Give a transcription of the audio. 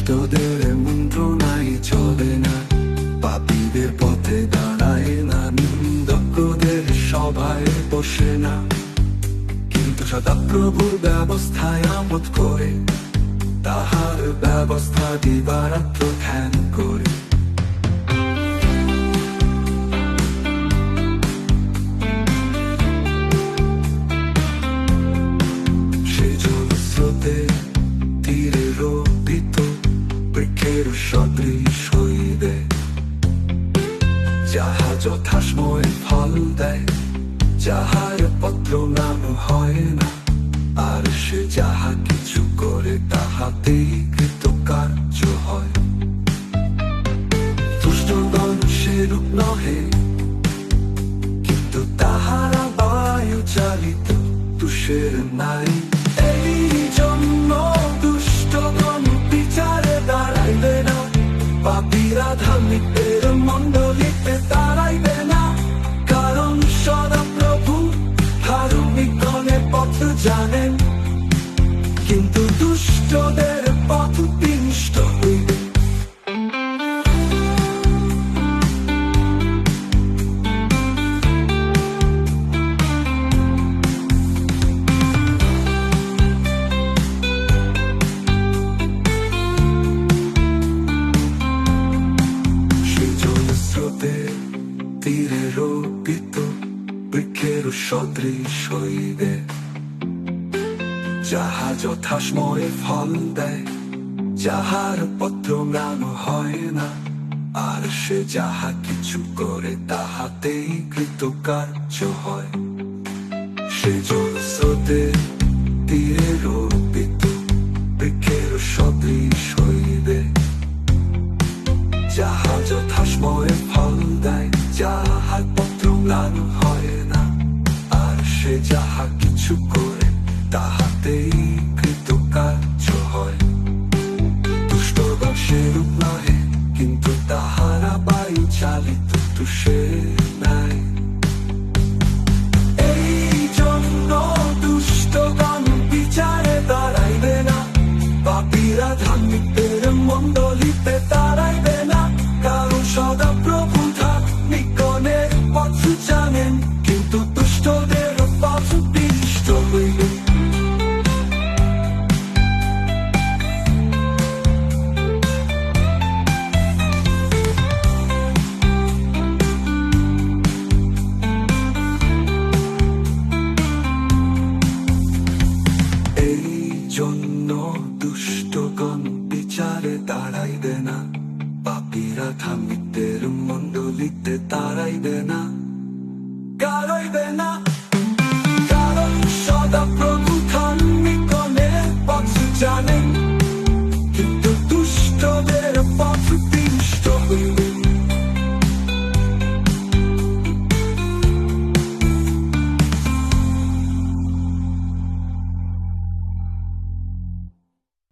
দুষ্টদের চলে না। পাপীদের পথে দাঁড়ায় না, নিন্দকদের সভায় বসে না। কিন্তু সদাপ্রভুর ব্যবস্থায় আমোদ করে। তাহার ব্যবস্থা দিবারাত্র ধ্যান বৃক্ষের সদৃশ হইবে যাহা যথাসময় ফল দেয়, যাহার পত্র নাম হয় না, আর সে যাহা কিছু করে, তাহাতেই কৃতকার্য হয়। দুষ্টগণ সেরূপ নহে, কিন্তু তাহারা বায়ু চালিত, তুষের নাই রোপিত বৃক্ষের সদৃশ হইবে। যাহা যথাসময়ে ফল দেয়, যাহার পত্র ম্লান হয় না, আর সে যাহা কিছু করে তাহাতেই কৃতকার্য হয়। সে জল স্রোতে তীরে ম্লান হয় না। আর সে যাহা কিছু করে, তাহাতেই কৃতকার্য হয়। দুষ্টগণ সেরূপ নহে, কিন্তু তাহারা বায়ু চালিত তুষে পাপীরা মন্ডলিতে তারাই দাঁড়াইবে না গাড়াইবে না কারণ সদা